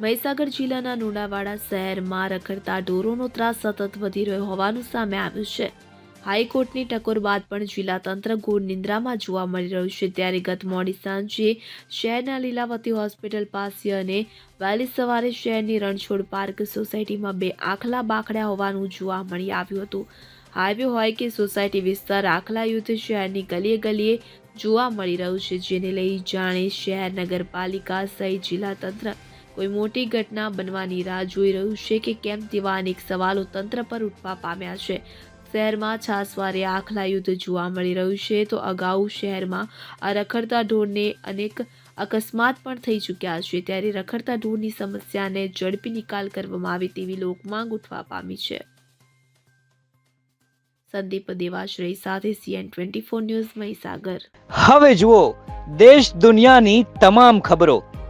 મહીસાગર જિલ્લાના લુણાવાડા શહેરમાં રખડતા ઢોરોનો ત્રાસ સતત વધી રહ્યો હોવાનું સામે આવ્યું છે. હાઈકોર્ટની ટકોર બાદ પણ જિલ્લા તંત્ર ઘોર નિંદ્રામાં જોવા મળી રહ્યું છે. ત્યારે ગત મોડી સાંજે શહેરના લીલાવતી હોસ્પિટલ પાસે અને વહેલી સવારે શહેરની રણછોડ પાર્ક સોસાયટીમાં બે આખલા બાખડ્યા હોવાનું જોવા મળી આવ્યું હતું. હાઈવે હોય કે સોસાયટી વિસ્તાર, આખલા યુદ્ધ શહેરની ગલીએ ગલીએ જોવા મળી રહ્યું છે. જેને લઈ જાણે શહેર, નગરપાલિકા સહિત જિલ્લા તંત્ર કોઈ મોટી ઘટના બનવાની રાહ જોઈ રહ્યું છે કે કેમ તેવા અનેક સવાલો તંત્ર પર ઉઠવા પામ્યા છે. શહેરમાં છાસવારે આખલા યુદ્ધ જોવા મળી રહ્યું છે તો અગાઉ શહેરમાં આ રખડતા ઢોરને અનેક અકસ્માત પણ થઈ ચૂક્યા છે. ત્યારે રખડતા ઢોરની સમસ્યાને ઝડપી નિકાલ કરવામાં આવે તેવી લોકમાંગ ઉઠવા પામી છે. સંદીપ દેવાશ્રય સાથે CN twenty four news Mahisagar. હવે જુઓ, દેશ દુનિયાની તમામ ખબરો